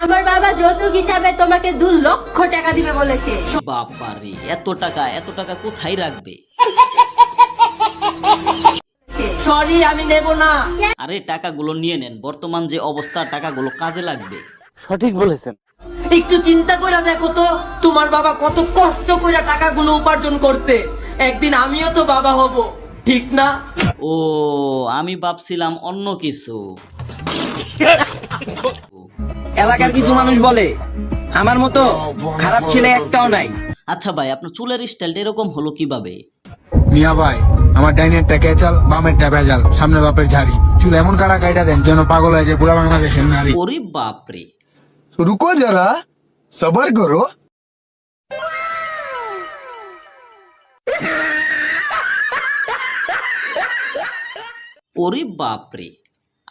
আমার বাবা যৌতুক হিসাবে তোমাকে দু লক্ষ টাকা দিবে বলেছে। বাবারে এত টাকা এত টাকা কোথায় রাখবে? সরি আমি নেব না। আরে টাকাগুলো নিয়ে নেন। বর্তমান যে অবস্থা টাকাগুলো কাজে লাগবে। একটু চিন্তা করে দেখো তো তোমার বাবা কত কষ্ট করে টাকাগুলো উপার্জন করতে একদিন আমিও তো বাবা হব ঠিক না? ও আমি ভাবছিলাম অন্য কিছু। এলাকার কিছু মানুষ বলে আমার মতো খারাপ ছেলে একটাও নাই। আচ্ছা ভাই আপনার চুলের স্টাইলটা এরকম হলো কীভাবে? মিয়া ভাই আমার ডাইনেরটা কেচাল বামেরটা ভেজাল সামনে বাপের ঝাড়ি। চুল এমন কাটা কাটা দেন যেন পাগল হয়ে যায় পুরো বাংলাদেশের নারী। ওরে বাপরে। রুকো যারা সবার করো। ওরে বাপরে।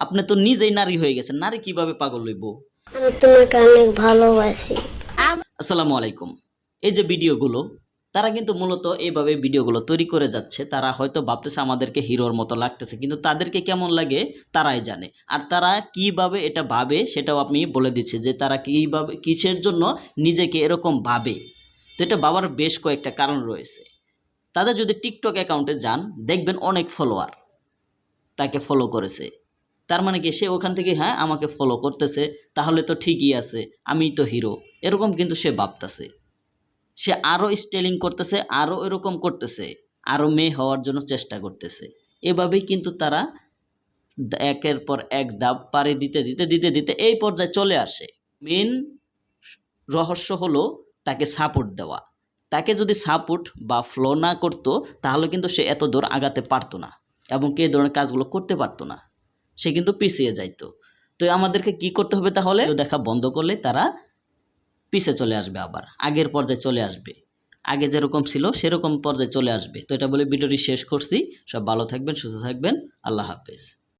আপনি তো নিজেই নারী হয়ে গেছেন নারী কীভাবে পাগল হইব? আমি তোমাকে অনেক ভালোবাসি। আসসালামু আলাইকুম। এই যে ভিডিওগুলো, তারা কিন্তু মূলত এইভাবে ভিডিওগুলো তৈরি করে যাচ্ছে। তারা হয়তো ভাবতেছে আমাদেরকে হিরোর মতো লাগতেছে, কিন্তু তাদেরকে কেমন লাগে তারাই জানে। আর তারা কীভাবে এটা ভাবে সেটাও আপনি বলে দিচ্ছে যে তারা কীভাবে, কিসের জন্য নিজেকে এরকম ভাবে। তো এটা বাবার বেশ কয়েকটা কারণ রয়েছে। তাদের যদি টিকটক অ্যাকাউন্টে যান, দেখবেন অনেক ফলোয়ার তাকে ফলো করেছে। তার মানে কি, সে ওখান থেকে হ্যাঁ আমাকে ফলো করতেছে, তাহলে তো ঠিকই আছে আমি তো হিরো এরকম কিন্তু সে ভাবতেছে। সে আরও স্টেলিং করতেছে, আরও এরকম করতেছে, আরও মেয়ে হওয়ার জন্য চেষ্টা করতেছে। এভাবেই কিন্তু তারা একের পর এক দাব পাড়ি দিতে দিতে দিতে দিতে এই পর্যায়ে চলে আসে। মেন রহস্য হলো তাকে সাপোর্ট দেওয়া। তাকে যদি সাপোর্ট বা ফ্লো না করতো, তাহলে কিন্তু সে এত দূর আগাতে পারতো না এবং কে ধরনের কাজগুলো করতে পারতো না। সে কিন্তু পিছিয়ে যাইতো তো। আমাদেরকে কি করতে হবে তাহলে? দেখা বন্ধ করলে তারা পিছে চলে আসবে আবার, আগের পর্যায়ে চলে আসবে। আগে যেরকম ছিল সেরকম পর্যায়ে চলে আসবে। তো এটা বলে ভিডিওটি শেষ করছি। সব ভালো থাকবেন, সুস্থ থাকবেন। আল্লাহ হাফেজ।